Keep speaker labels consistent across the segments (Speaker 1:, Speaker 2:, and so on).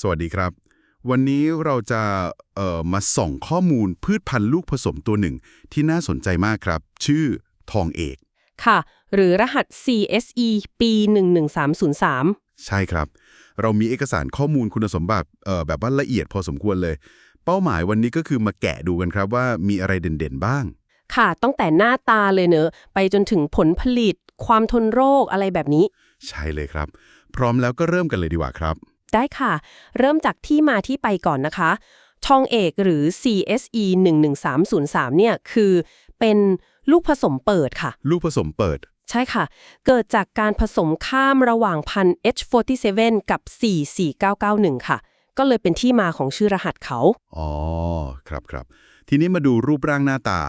Speaker 1: สวัสดีครับ วันนี้เราจะเอ่อมาส่องข้อมูลพืชพันธุ์ลูกผสมตัวหนึ่ง ที่น่าสนใจมากครับ ชื่อทองเอก
Speaker 2: ค่ะ หรือรหัส CSE ปี 11303
Speaker 1: ใช่ครับ เรามีเอกสารข้อมูลคุณสมบัติเอ่อแบบว่าละเอียดพอสมควรเลย เป้าหมายวันนี้ก็คือมาแกะดูกันครับว่ามีอะไรเด่นๆบ้าง
Speaker 2: ค่ะ ตั้งแต่หน้าตาเลยเนอะ ไปจนถึงผลผลิต ความทนโรคอะไรแบบนี้
Speaker 1: ใช่เลยครับ พร้อมแล้วก็เริ่มกันเลยดีกว่าครับ
Speaker 2: ได้ค่ะ เริ่มจากที่มาที่ไปก่อนนะคะ ทองเอกหรือ CSE 11303เนี่ยคือเป็นลูกผสมเปิดค่ะ
Speaker 1: ลูกผสมเปิด
Speaker 2: ใช่ค่ะ เกิดจากการผสมข้ามระหว่างพันธุ์ H47 กับ 44991 ค่ะ ก็เลยเป็นที่มาของชื่อรหัสเขา
Speaker 1: อ๋อ ครับครับ ทีนี้มาดูรูปร่างหน้าตา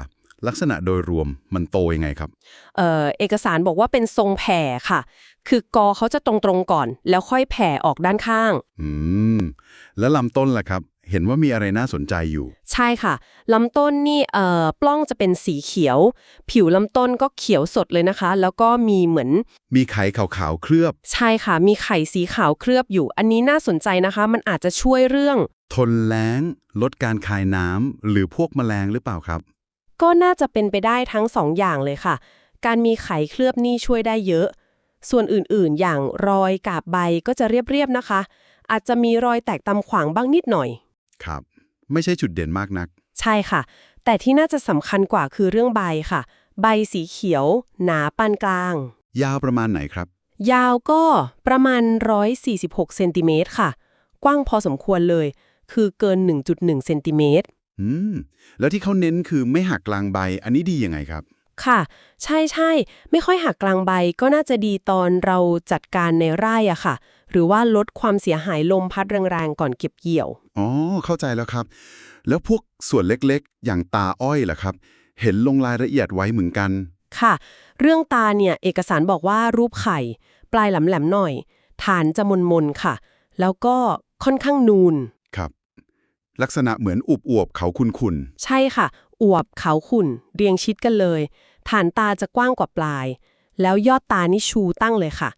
Speaker 1: ลักษณะโดยรวมมันโตยังไงครับ
Speaker 2: เอ่อเอกสารบอกว่าเป็นทรงแผ่ค่ะ คือกอเขาจะตรงๆก่อน แล้วค่อยแผ่ออกด้านข้าง
Speaker 1: อืม แล้วลำต้นล่ะครับ เห็นว่ามีอะไรน่าสนใจอยู่
Speaker 2: ใช่ค่ะ ลำต้นนี่เอ่อปล้องจะเป็นสีเขียว ผิวลำต้นก็เขียวสดเลยนะคะ แล้วก็มีเหมือน
Speaker 1: มีไข่ขาวๆเคลือบ
Speaker 2: ใช่ค่ะ มีไข่สีขาวเคลือบอยู่ อันนี้น่าสนใจนะคะ มันอาจจะช่วยเรื่อง
Speaker 1: ทนแล้ง ลดการคายน้ำหรือพวกแมลงหรือเปล่าครับ
Speaker 2: ก็น่าจะเป็นไปได้ทั้งสองอย่างเลยค่ะ การมีไข่เคลือบนี่ช่วยได้เยอะ ส่วนอื่นๆ อย่างรอยกาบใบก็จะเรียบๆนะคะ อาจจะมีรอยแตกตำขวางบ้างนิดหน่อย
Speaker 1: ครับ ไม่ใช่จุดเด่นมากนัก
Speaker 2: ใช่ค่ะ แต่ที่น่าจะสำคัญกว่าคือเรื่องใบค่ะ ใบสีเขียว หนาปานกลาง
Speaker 1: ยาวประมาณไหนครับ
Speaker 2: ยาวก็ประมาณ 146เซนติเมตรค่ะ กว้างพอสมควรเลย คือเกิน 1.1เซนติเมตร
Speaker 1: อืม แล้วที่เขาเน้นคือไม่หักกลางใบ อันนี้ดียังไงครับ
Speaker 2: ค่ะ ใช่ใช่ไม่ค่อยหักกลางใบก็น่าจะดีตอนเราจัดการในไร่อะค่ะ หรือว่าลดความเสียหายลมพัดแรงๆก่อนเก็บเกี่ยว
Speaker 1: อ๋อ เข้าใจแล้วครับ แล้วพวกส่วนเล็กๆ อย่างตาอ้อยล่ะครับ เห็นลงรายละเอียดไว้เหมือนกัน
Speaker 2: ค่ะ เรื่องตาเนี่ยเอกสารบอกว่ารูปไข่ ปลายแหลมๆหน่อย ฐานจะมนๆค่ะ แล้วก็ค่อนข้างนูน
Speaker 1: ครับ ลักษณะเหมือนอุบอวบๆเขาคุน
Speaker 2: ใช่ค่ะ อวบขาวขุ่น เรียงชิดกันเลย ฐานตาจะกว้างกว่าปลาย แล้วยอดตานี่ชูตั้งเลยค่ะ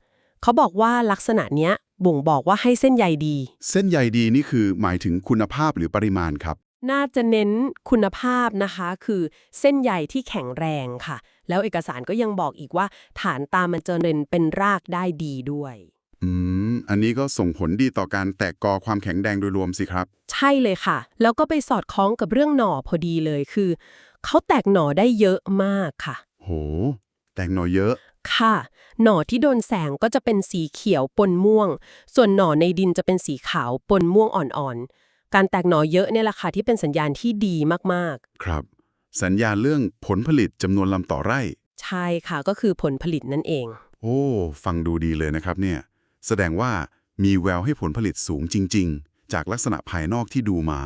Speaker 2: เขาบอกว่าลักษณะเนี้ยบ่งบอกว่าให้เส้นใยดี
Speaker 1: ๆเส้นใยดีนี่คือหมายถึงคุณภาพหรือปริมาณครับ
Speaker 2: น่าจะเน้นคุณภาพนะคะ คือเส้นใยที่แข็งแรงค่ะ แล้วเอกสารก็ยังบอกอีกว่า ฐานตามันจะเรินเป็นรากได้ดีด้วย
Speaker 1: อืม อันนี้ก็ส่งผลดีต่อการแตกกอความแข็งแรงโดยรวมสิครับ
Speaker 2: ใช่เลยค่ะ แล้วก็ไปสอดคล้องกับเรื่องหน่อพอดีเลยคือ เขาแตกหน่อได้เยอะมากค่ะ
Speaker 1: โห แตกหน่อเยอะ
Speaker 2: ค่ะ หน่อที่โดนแสงก็จะเป็นสีเขียวปนม่วง ส่วนหน่อในดินจะเป็นสีขาวปนม่วงอ่อนๆ การแตกหน่อเยอะเนี่ยแหละค่ะที่เป็นสัญญาณที่ดีมาก
Speaker 1: ครับ สัญญาณเรื่องผลผลิตจำนวนลำต่อไร่
Speaker 2: ๆใช่ค่ะก็คือผลผลิตนั่นเอง
Speaker 1: โอ้ ฟังดูดีเลยนะครับเนี่ย แสดงว่ามีแววให้ผลผลิตสูงจริง ๆ จากลักษณะภายนอกที่ดูมา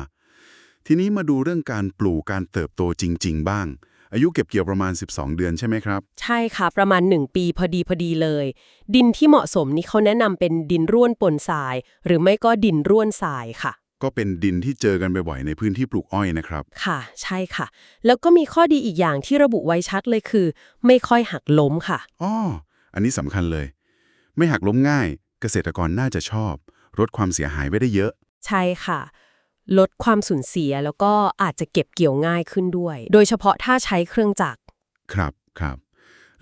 Speaker 1: ทีนี้มาดูเรื่องการปลูกการเติบโตจริง ๆ บ้าง อายุเก็บเกี่ยวประมาณ 12 เดือนใช่ไหมครับ
Speaker 2: ใช่ค่ะ ประมาณ 1 ปีพอดีพอดีเลย ดินที่เหมาะสมนี่เขาแนะนำเป็นดินร่วนปนทราย หรือไม่ก็ดินร่วนทรายค่ะ
Speaker 1: ก็เป็นดินที่เจอกันบ่อยๆในพื้นที่ปลูกอ้อยนะครับ
Speaker 2: ค่ะ ใช่ค่ะ แล้วก็มีข้อดีอีกอย่างที่ระบุไว้ชัดเลยคือ ไม่ค่อยหักล้มค่ะ
Speaker 1: อ้ออันนี้สำคัญเลย ไม่หักล้มง่าย เกษตรกรน่าจะชอบลดความเสียหายไว้ได้เยอะ
Speaker 2: ใช่ค่ะ ลดความสูญเสียแล้วก็อาจจะเก็บเกี่ยวง่ายขึ้นด้วย โดยเฉพาะถ้าใช้เครื่องจักร
Speaker 1: ครับครับ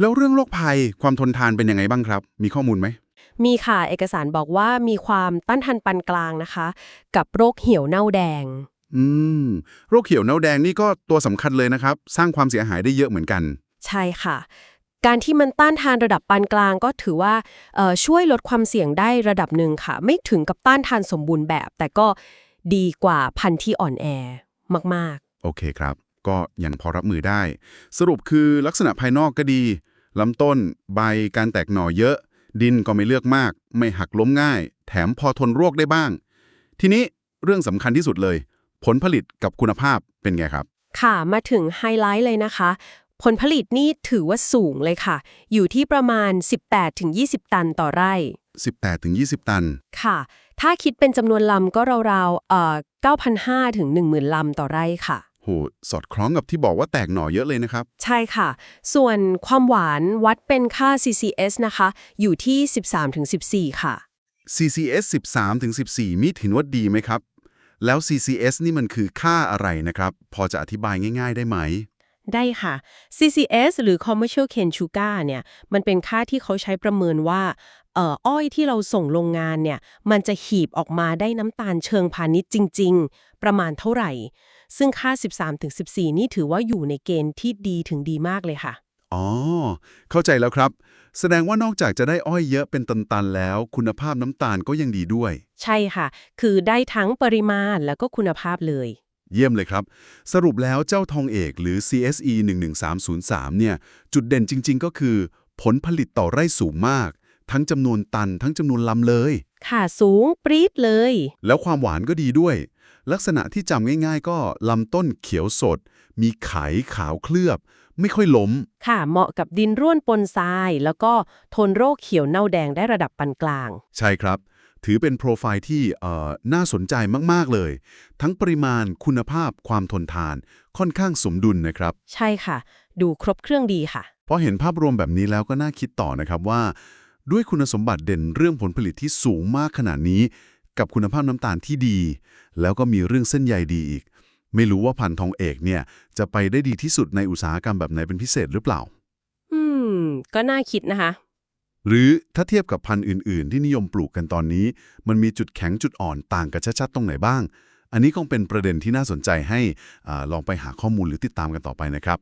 Speaker 1: แล้วเรื่องโรคภัยความทนทานเป็นยังไงบ้างครับ มีข้อมูลไหม
Speaker 2: มีค่ะเอกสารบอกว่ามีความต้านทานปานกลางนะคะ กับโรคเหี่ยวเน่าแดง
Speaker 1: อืม โรคเขียวเน่าแดงนี่ก็ตัวสำคัญเลยนะครับ สร้างความเสียหายได้เยอะเหมือนกัน
Speaker 2: ใช่ค่ะ การที่มันต้านทานระดับปานกลางก็ถือว่าเอ่อช่วยลดความเสี่ยงได้ระดับหนึ่งค่ะ ไม่ถึงกับต้านทานสมบูรณ์แบบ แต่ก็ ดีกว่าพันธุ์ที่อ่อนแอมาก
Speaker 1: โอเคครับ ก็ยังพอรับมือได้ สรุปคือลักษณะภายนอกก็ดีลำต้น ใบการแตกหน่อเยอะ ดินก็ไม่เลือกมาก ไม่หักล้มง่าย แถมพอทนโรคได้บ้าง ทีนี้เรื่องสำคัญที่สุดเลย ผลผลิตกับคุณภาพเป็นไงครับ
Speaker 2: ๆค่ะ มาถึงไฮไลท์เลยนะคะ ผลผลิตนี่ถือว่าสูงเลยค่ะ อยู่ที่ประมาณ 18-20 ตันต่อไร่
Speaker 1: 18-20 ตัน
Speaker 2: ค่ะ ถ้าคิดเป็นจำนวนลำก็ราวๆเอ่อ9,500 ถึง 10,000 ลำต่อไร่ค่ะ
Speaker 1: โห สอดคล้องกับที่บอกว่าแตกหน่อเยอะเลยนะครับ
Speaker 2: ใช่ค่ะ ส่วนความหวานวัดเป็นค่า CCS นะคะ อยู่ที่ 13-14 ค่ะ
Speaker 1: CCS 13ถึง14มิตรเห็นว่าดีไหมครับ แล้ว CCS นี่มันคือค่าอะไรนะครับ พอจะอธิบายง่าย ๆ ได้ไหม
Speaker 2: ได้ค่ะ CCS หรือ Commercial Cane Sugar เนี่ย มันเป็นค่าที่เขาใช้ประเมินว่าเอ่ออ้อยที่เราส่งโรงงานเนี่ย มันจะหีบออกมาได้น้ำตาลเชิงพาณิชย์จริง ๆ ประมาณเท่าไหร่ ซึ่งค่า 13-14 นี่ถือว่าอยู่ในเกณฑ์ที่ดีถึงดีมากเลยค่ะ
Speaker 1: อ๋อ เข้าใจแล้วครับ แสดงว่านอกจากจะได้อ้อยเยอะเป็นตัน ๆ แล้ว คุณภาพน้ำตาลก็ยังดีด้วย
Speaker 2: ใช่ค่ะ คือได้ทั้งปริมาณแล้วก็คุณภาพเลย
Speaker 1: เยี่ยมเลยครับ สรุปแล้วเจ้าทองเอกหรือ CSE 11303 เนี่ย จุดเด่นจริง ๆ ก็คือ ผลผลิตต่อไร่สูงมาก ทั้งจำนวนตัน ทั้งจำนวนลำเลย
Speaker 2: ค่ะสูงปรี๊ดเลย
Speaker 1: แล้วความหวานก็ดีด้วย ลักษณะที่จำง่าย ๆ ก็ลำต้นเขียวสด มีไขขาวเคลือบ ไม่ค่อยล้ม
Speaker 2: ค่ะเหมาะกับดินร่วนปนทราย แล้วก็ทนโรคเขียวเน่าแดงได้ระดับปานกลาง
Speaker 1: ใช่ครับ ถือเป็นโปรไฟล์ที่เอ่อน่าสนใจมาก ๆ เลย ทั้งปริมาณคุณภาพความทนทาน ค่อนข้างสมดุลนะครับ
Speaker 2: ใช่ค่ะ ดูครบเครื่องดีค่ะ
Speaker 1: พอเห็นภาพรวมแบบนี้แล้วก็น่าคิดต่อนะครับว่า ด้วยคุณสมบัติเด่นเรื่องผลผลิตที่สูงมากขนาดนี้ กับคุณภาพน้ำตาลที่ดี แล้วก็มีเรื่องเส้นใยดีอีก ไม่รู้ว่าพันธุ์ทองเอกเนี่ย จะไปได้ดีที่สุดในอุตสาหกรรมแบบไหนเป็นพิเศษหรือเปล่า
Speaker 2: อืม ก็น่าคิดนะคะ
Speaker 1: หรือถ้าเทียบกับพันธุ์อื่น ๆ ที่นิยมปลูกกันตอนนี้ มันมีจุดแข็งจุดอ่อนต่างกันชัดๆตรงไหนบ้าง อันนี้คงเป็นประเด็นที่น่าสนใจให้ลองไปหาข้อมูลหรือติดตามกันต่อไปนะครับ